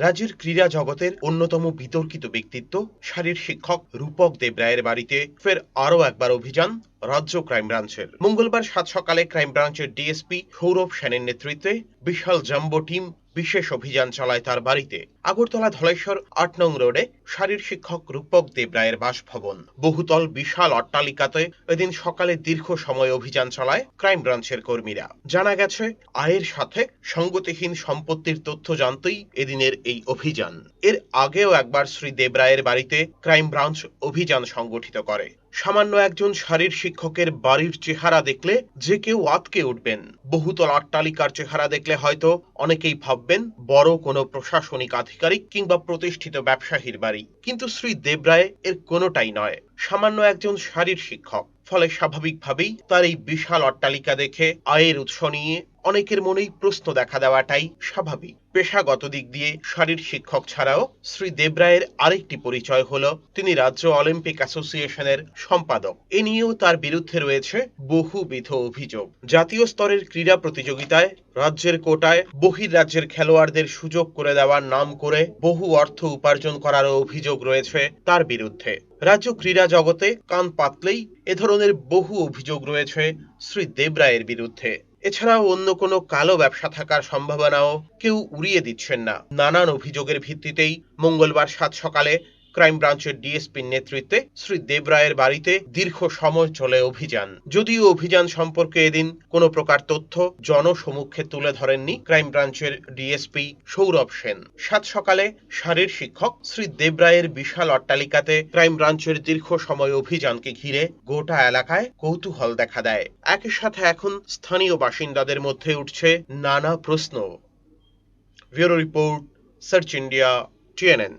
রাজ্যের ক্রীড়া জগতের অন্যতম বিতর্কিত ব্যক্তিত্ব শারীর শিক্ষক রূপক দেব রায়ের বাড়িতে ফের আরও একবার অভিযান রাজ্য ক্রাইম ব্রাঞ্চের। মঙ্গলবার সাত সকালে ক্রাইম ব্রাঞ্চের ডিএসপি সৌরভ সেনের নেতৃত্বে বিশাল জাম্বো টিম বিশেষ অভিযান চালায় তার বাড়িতে। আগরতলা ধলেশ্বর আট নং রোডে শারীর শিক্ষক রূপক দেব রায়ের বাসভবন। বহুতল বিশাল অট্টালিকাতে এদিন সকালে দীর্ঘ সময় অভিযান চালায় ক্রাইম ব্রাঞ্চের কর্মীরা। জানা গেছে, আয়ের সাথে সঙ্গতিহীন সম্পত্তির তথ্য জানতেই এদিনের এই অভিযান। এর আগেও একবার শ্রী দেব রায়ের বাড়িতে ক্রাইম ব্রাঞ্চ অভিযান সংগঠিত করে। সামান্য একজন শারীর শিক্ষকের বাড়ির চেহারা দেখলে যে কেউ আতকে উঠবেন। বহুতল অট্টালিকার চেহারা দেখলে হয়তো অনেকেই ভাববেন, বড় কোনো প্রশাসনিক আধিকারিক কিংবা প্রতিষ্ঠিত ব্যবসায়ীর বাড়ি। কিন্তু শ্রী দেবরায় এর কোনোটাই নয়। সামান্য একজন শারীর শিক্ষক। ফলে স্বাভাবিকভাবেই তার এই বিশাল অট্টালিকা দেখে আয়ের উৎস নিয়ে অনেকের মনেই প্রশ্ন দেখা দেওয়াটাই স্বাভাবিক। পেশাগত দিক দিয়ে শারীর শিক্ষক ছাড়াও শ্রী দেবরায়ের আরেকটি পরিচয় হলো, তিনি রাজ্য অলিম্পিক অ্যাসোসিয়েশনের সম্পাদক। এ নিয়েও তার বিরুদ্ধে রয়েছে বহুবিধ অভিযোগ। জাতীয় স্তরের ক্রীড়া প্রতিযোগিতায় রাজ্যের কোটায় বহির রাজ্যের খেলোয়াড়দের সুযোগ করে দেওয়ার নাম করে বহু অর্থ উপার্জন করারও অভিযোগ রয়েছে তার বিরুদ্ধে। রাজ্য ক্রীড়া জগতে কান পাতলেই এ ধরনের বহু অভিযোগ রয়েছে শ্রী দেবরায়ের বিরুদ্ধে। এছাড়াও অন্য কোনো কালো ব্যবসা থাকার সম্ভাবনাও কেউ উড়িয়ে দিচ্ছেন না। নানান অভিযোগের ভিত্তিতেই মঙ্গলবার সাত সকালে ক্রাইম ব্রাঞ্চের ডিএসপির নেতৃত্বে শ্রী দেবরায়ের বাড়িতে দীর্ঘ সময় চলে অভিযান। যদিও অভিযান সম্পর্কে এদিন কোনো প্রকার তথ্য জনসমক্ষে তুলে ধরেননি ক্রাইম ব্রাঞ্চের ডিএসপি সৌরভ সেন। সাত সকালে শারীর শিক্ষক শ্রী দেবরায়ের বিশাল অট্টালিকাতে ক্রাইম ব্রাঞ্চের দীর্ঘ সময় অভিযানকে ঘিরে গোটা এলাকায় কৌতূহল দেখা দেয়। একই সাথে এখন স্থানীয় বাসিন্দাদের মধ্যে উঠছে নানা প্রশ্ন। Bureau report, search India, T N N.